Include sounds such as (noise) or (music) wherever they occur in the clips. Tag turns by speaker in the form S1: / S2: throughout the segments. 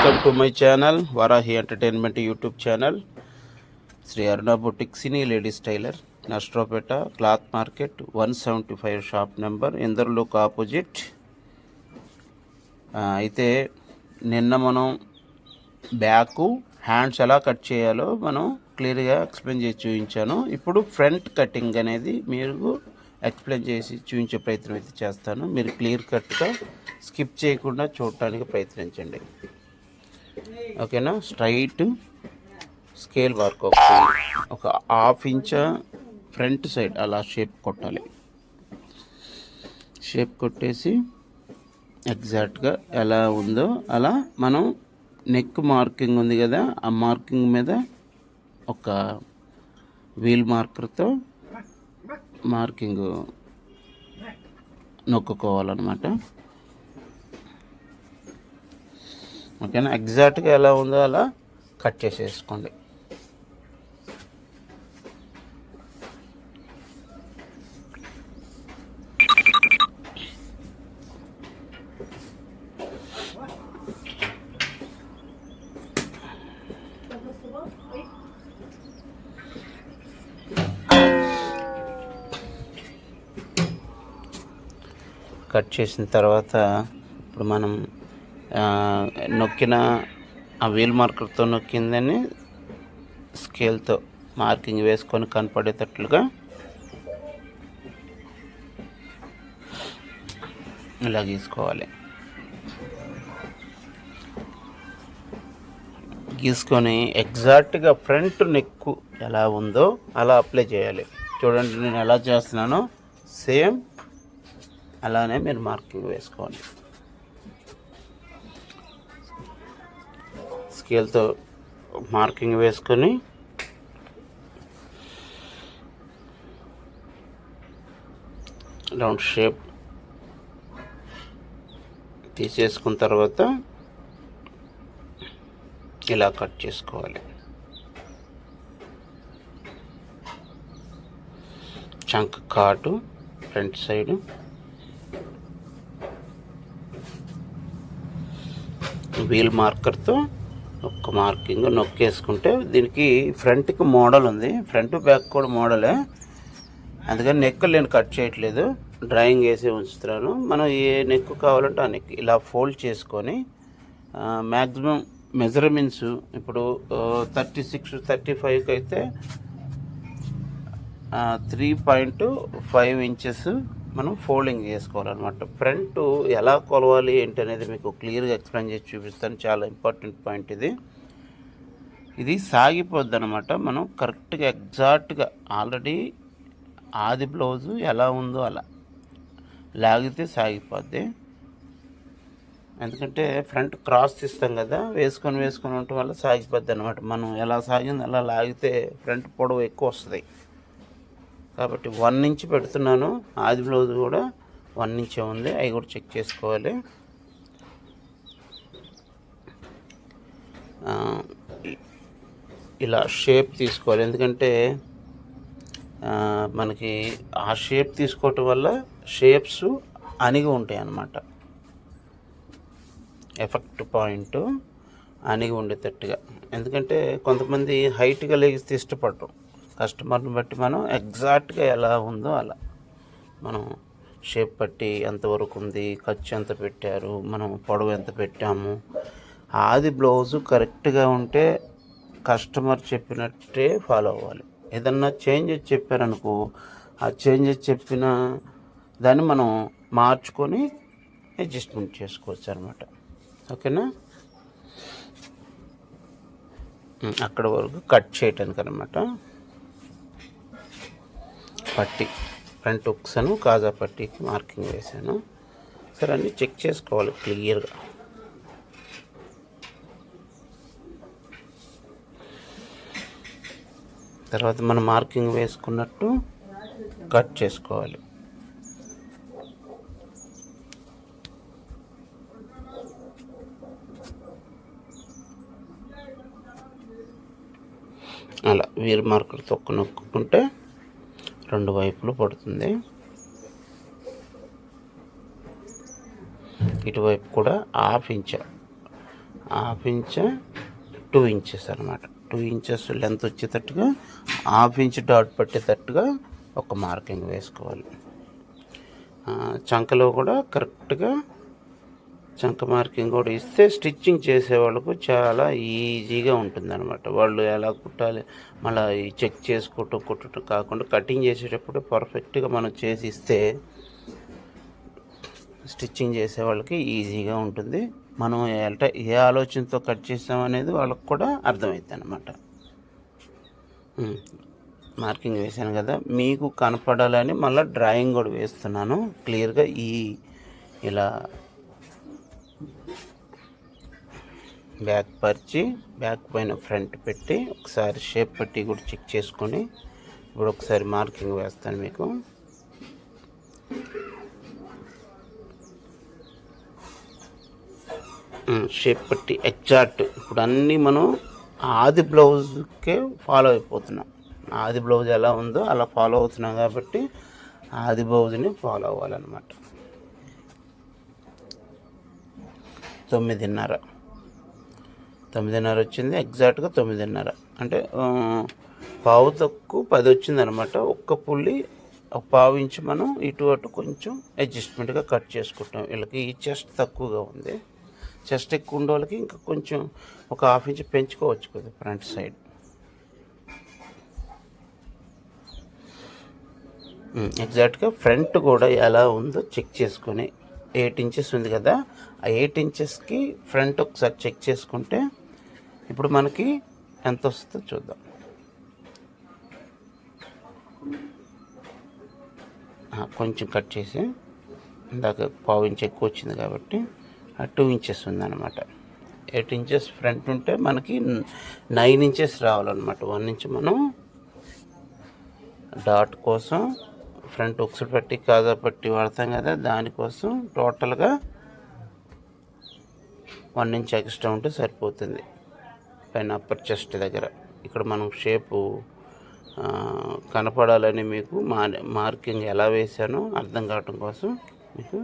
S1: Welcome to my channel Varahi entertainment YouTube channel Shri అరుణబోటిక్ cine ladies tailor నస్ట్రోపేట cloth market one seventy five shop number Inderlok opposite అయితే నిన్న మనం back hands ఎలా cut చేయాలో మనం క్లియర్గా explain చేసి చూపించాను. ఇప్పుడు ఫ్రంట్ కటింగ్ అనేది మీరు ఎక్స్ప్లెయిన్ చేసి చూపించే ప్రయత్నం అయితే చేస్తాను. మీరు క్లియర్ కట్గా స్కిప్ చేయకుండా చూడటానికి ప్రయత్నించండి. ఓకేనా? స్ట్రైట్ స్కేల్ వర్క్ ఒకటి. ఒక హాఫ్ ఇంచ్ ఫ్రంట్ సైడ్ అలా షేప్ కొట్టాలి. షేప్ కొట్టేసి ఎగ్జాక్ట్గా ఎలా ఉందో అలా మనం నెక్ మార్కింగ్ ఉంది కదా ఆ మార్కింగ్ మీద ఒక వీల్ మార్కర్తో మార్కింగ్ నొక్కుకోవాలన్నమాట. ఓకేనా? ఎగ్జాక్ట్గా ఎలా ఉందో అలా కట్ చేసేసుకోండి. కట్ చేసిన తర్వాత ఇప్పుడు మనం నొక్కిన ఆ వీల్ మార్కర్తో నొక్కిందని స్కేల్తో మార్కింగ్ వేసుకొని కనపడేటట్లుగా ఇలా గీసుకోవాలి. గీసుకొని ఎగ్జాక్ట్గా ఫ్రంట్ నెక్ ఎలా ఉందో అలా అప్లై చేయాలి. చూడండి నేను ఎలా చేస్తున్నానో. సేమ్ అలానే మీరు మార్కింగ్ వేసుకోండి. స్కేల్తో మార్కింగ్ వేసుకొని రౌండ్ షేప్ తీసేసుకున్న తర్వాత ఇలా కట్ చేసుకోవాలి. చంక్ కాటు ఫ్రంట్ సైడ్. వీల్ మార్కర్తో ఒక్క మార్కింగ్ నొక్కేసుకుంటే దీనికి ఫ్రంట్కి మోడల్ ఉంది. ఫ్రంట్ బ్యాక్ కూడా మోడలే. అందుకని నెక్ నేను కట్ చేయట్లేదు. డ్రాయింగ్ వేసి ఉంచుతున్నాను. మనం ఏ నెక్ కావాలంటే ఆ నెక్ ఇలా ఫోల్డ్ చేసుకొని మ్యాక్సిమం మెజర్మెంట్స్ ఇప్పుడు థర్టీ సిక్స్ థర్టీ ఫైవ్కి అయితే త్రీ పాయింట్ ఫైవ్ ఇంచెస్ మనం ఫోల్డింగ్ చేసుకోవాలన్నమాట. ఫ్రంట్ ఎలా కొలవాలి ఏంటి అనేది మీకు క్లియర్గా ఎక్స్ప్లెయిన్ చేసి చూపిస్తాను. చాలా ఇంపార్టెంట్ పాయింట్ ఇది. ఇది సాగిపోద్ది అనమాట మనం కరెక్ట్గా ఎగ్జాక్ట్గా ఆల్రెడీ ఆది బ్లౌజు ఎలా ఉందో అలా లాగితే సాగిపోద్ది. ఎందుకంటే ఫ్రంట్ క్రాస్ తీస్తాం కదా వేసుకొని వేసుకొని ఉండటం వల్ల సాగిపోద్ది అనమాట మనం ఎలా సాగింది అలా లాగితే ఫ్రంట్ పొడవు ఎక్కువ వస్తుంది. కాబట్టి వన్ ఇంచ్ పెడుతున్నాను. ఆది బ్లౌజ్ కూడా వన్ ఇంచే ఉంది. అవి కూడా చెక్ చేసుకోవాలి. ఇలా షేప్ తీసుకోవాలి. ఎందుకంటే మనకి ఆ షేప్ తీసుకోవటం వల్ల షేప్స్ అనిగి ఉంటాయి అన్నమాట. ఎఫెక్ట్ పాయింట్ అనిగి ఉండేటట్టుగా. ఎందుకంటే కొంతమంది హైట్గా లెగిస్తే ఇష్టపడరు. కస్టమర్ని బట్టి మనం ఎగ్జాక్ట్గా ఎలా ఉందో అలా. మనం షేప్ బట్టి ఎంతవరకు ఉంది ఖర్చు ఎంత పెట్టారు మనం పొడవు ఎంత పెట్టాము. ఆది బ్లౌజు కరెక్ట్గా ఉంటే కస్టమర్ చెప్పినట్టే ఫాలో అవ్వాలి. ఏదన్నా చేంజెస్ చెప్పారనుకో ఆ చేంజెస్ చెప్పిన దాన్ని మనం మార్చుకొని అడ్జస్ట్మెంట్ చేసుకోవచ్చు అనమాట ఓకేనా? అక్కడ వరకు కట్ చేయటానికి అనమాట పట్టి ఫ్రంట్ ఉక్సను కాజా పట్టీకి మార్కింగ్ వేసాను సరే అన్నీ చెక్ చేసుకోవాలి క్లియర్గా. తర్వాత మనం మార్కింగ్ వేసుకున్నట్టు కట్ చేసుకోవాలి. అలా వీర్ మార్కర్తో తొక్కు నొక్కుంటే రెండు వైపులు పడుతుంది. ఇటువైపు కూడా half inch half inch two inches అనమాట టూ ఇంచెస్ లెంత్ వచ్చేటట్టుగా హాఫ్ ఇంచ్ డాట్ పట్టేటట్టుగా ఒక మార్కింగ్ వేసుకోవాలి. చంకలో కూడా కరెక్ట్గా చంక మార్కింగ్ కూడా ఇస్తే స్టిచ్చింగ్ చేసే వాళ్ళకు చాలా ఈజీగా ఉంటుంది అనమాట వాళ్ళు ఎలా కుట్టాలి మళ్ళీ చెక్ చేసుకోవటం కుట్టడం కాకుండా కటింగ్ చేసేటప్పుడు పర్ఫెక్ట్గా మనం చేసి ఇస్తే స్టిచ్చింగ్ చేసే వాళ్ళకి ఈజీగా ఉంటుంది. మనం అంటే ఏ ఆలోచనతో కట్ చేస్తాం అనేది వాళ్ళకి కూడా అర్థమవుతుంది అనమాట మార్కింగ్ వేసాను కదా మీకు కనపడాలని మళ్ళీ డ్రాయింగ్ కూడా వేస్తున్నాను. క్లియర్గా ఈ ఇలా బ్యాక్ పరిచి బ్యాక్ పైన ఫ్రంట్ పెట్టి ఒకసారి షేప్ పట్టి కూడా చెక్ చేసుకొని ఇప్పుడు ఒకసారి మార్కింగ్ వేస్తాను మీకు. షేప్ పట్టి ఎగ్జాక్ట్ ఇప్పుడు అన్నీ మనం ఆది బ్లౌజ్కే ఫాలో అయిపోతున్నాం. ఆది బ్లౌజ్ ఎలా ఉందో అలా ఫాలో అవుతున్నాం కాబట్టి ఆది బ్లౌజ్ని ఫాలో అవ్వాలన్నమాట. తొమ్మిదిన్నర. తొమ్మిదిన్నర వచ్చింది ఎగ్జాక్ట్గా తొమ్మిదిన్నర. అంటే పావు తక్కువ పది వచ్చింది అనమాట ఒక్క పుల్లి ఒక పావు ఇంచు మనం ఇటు అటు కొంచెం అడ్జస్ట్మెంట్గా కట్ చేసుకుంటాం. వీళ్ళకి ఈ చెస్ట్ తక్కువగా ఉంది. చెస్ట్ ఎక్కువ ఉండే వాళ్ళకి ఇంకా కొంచెం ఒక హాఫ్ ఇంచ్ పెంచుకోవచ్చు కదా ఫ్రంట్ సైడ్ ఎగ్జాక్ట్గా ఫ్రంట్ కూడా ఎలా ఉందో చెక్ చేసుకొని ఎయిట్ ఇంచెస్ ఉంది కదా ఆ ఎయిట్ ఇంచెస్కి ఫ్రంట్ ఒకసారి చెక్ చేసుకుంటే ఇప్పుడు మనకి ఎంత వస్తుందో చూద్దాం. కొంచెం కట్ చేసి ఇందాక పావు ఇంచ్ ఎక్కువ వచ్చింది కాబట్టి ఆ టూ ఇంచెస్ ఉందన్నమాట. ఎయిట్ ఇంచెస్ ఫ్రంట్ ఉంటే మనకి నైన్ ఇంచెస్ రావాలన్నమాట. వన్ ఇంచ్ మనం డాట్ కోసం ఫ్రంట్ ఒకసారి పట్టి కాజా పట్టి వాడతాం కదా దానికోసం టోటల్గా వన్ ఇంచ్ ఎక్స్ట్రా ఉంటే సరిపోతుంది. పైన అప్పర్ చెస్ట్ దగ్గర. ఇక్కడ మనం షేపు కనపడాలని మీకు మార్కింగ్ ఎలా వేసానో అర్థం కావటం కోసం మీకు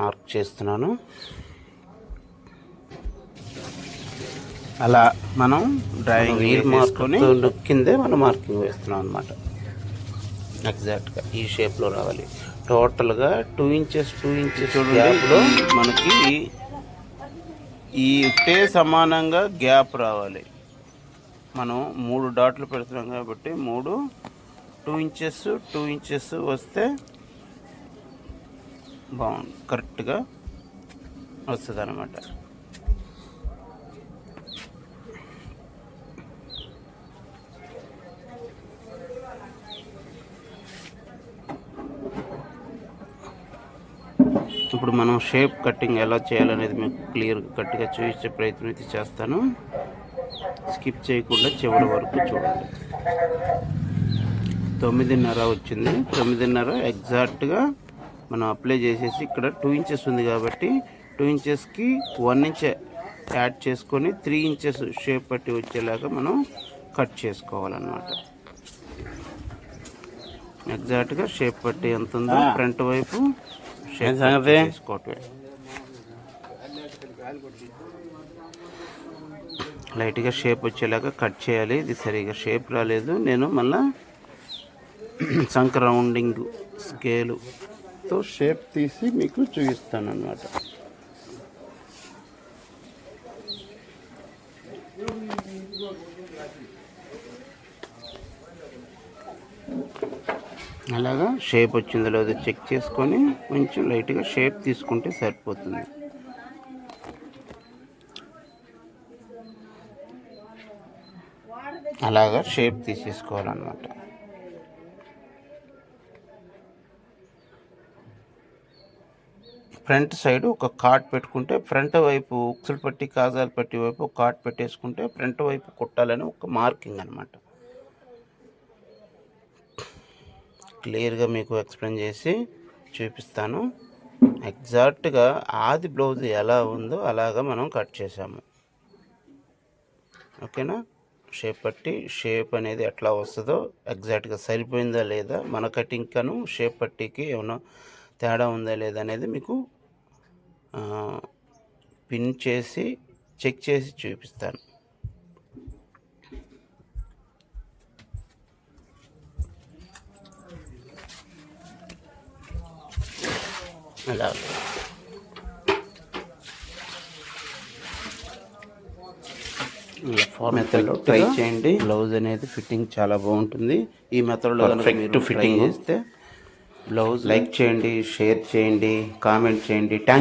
S1: మార్క్ చేస్తున్నాను. అలా మనం డ్రాయింగ్ మార్కుని కిందే మనం మార్కింగ్ వేస్తున్నాం అనమాట ఎగ్జాక్ట్గా ఈ షేప్లో రావాలి. టోటల్గా టూ ఇంచెస్ టూ ఇంచెస్ మనకి ఈ టే సమానంగా గ్యాప్ రావాలి. మనం మూడు డాట్లు పెడుతున్నాం కాబట్టి మూడు టూ ఇంచెస్ టూ ఇంచెస్ వస్తే బాగుంది. కరెక్ట్గా వస్తుంది అనమాట ఇప్పుడు మనం షేప్ కటింగ్ ఎలా చేయాలనేది మీకు క్లియర్గా కట్గా చూపించే ప్రయత్నం అయితే చేస్తాను. స్కిప్ చేయకుండా చివరి వరకు చూడండి. తొమ్మిదిన్నర వచ్చింది. తొమ్మిదిన్నర ఎగ్జాక్ట్గా మనం అప్లై చేసేసి ఇక్కడ టూ ఇంచెస్ ఉంది కాబట్టి టూ ఇంచెస్కి వన్ ఇంచ్ యాడ్ చేసుకొని త్రీ ఇంచెస్ షేప్ పట్టి వచ్చేలాగా మనం కట్ చేసుకోవాలన్నమాట. ఎగ్జాక్ట్గా షేప్ పట్టి ఎంత ఉందో ఫ్రంట్ వైపు చేసుకోవటమే. లైట్గా షేప్ వచ్చేలాగా కట్ చేయాలి. ఇది సరిగా షేప్ రాలేదు. నేను మళ్ళా (clears throat) సంక రౌండింగ్ స్కేలుతో షేప్ తీసి మీకు చూపిస్తాను అనమాట అలాగా షేప్ వచ్చిందో లేదో చెక్ చేసుకొని కొంచెం లైట్గా షేప్ తీసుకుంటే సరిపోతుంది. అలాగా షేప్ తీసేసుకోవాలన్నమాట. ఫ్రంట్ సైడ్ ఒక కార్డ్ పెట్టుకుంటే ఫ్రంట్ వైపు ఉక్సులు పట్టి కాజాలు పట్టి వైపు కార్డ్ పెట్టేసుకుంటే ఫ్రంట్ వైపు కుట్టాలని ఒక మార్కింగ్ అనమాట క్లియర్గా మీకు ఎక్స్ప్లెయిన్ చేసి చూపిస్తాను. ఎగ్జాక్ట్గా ఆది బ్లౌజ్ ఎలా ఉందో అలాగా మనం కట్ చేసాము ఓకేనా? షేప్ పట్టి షేప్ అనేది ఎట్లా వస్తుందో ఎగ్జాక్ట్గా సరిపోయిందా లేదా మన కటింగ్ కను షేప్ పట్టికి ఏమైనా తేడా ఉందా లేదా అనేది మీకు పిన్ చేసి చెక్ చేసి చూపిస్తాను. అలా. మెథడ్లో ట్రై చేయండి. బ్లౌజ్ అనేది ఫిట్టింగ్ చాలా బాగుంటుంది. ఈ మెథడ్లో పర్ఫెక్ట్ ఫిట్టింగ్ చేస్తే బ్లౌజ్ లైక్ చేయండి షేర్ చేయండి కామెంట్ చేయండి. థ్యాంక్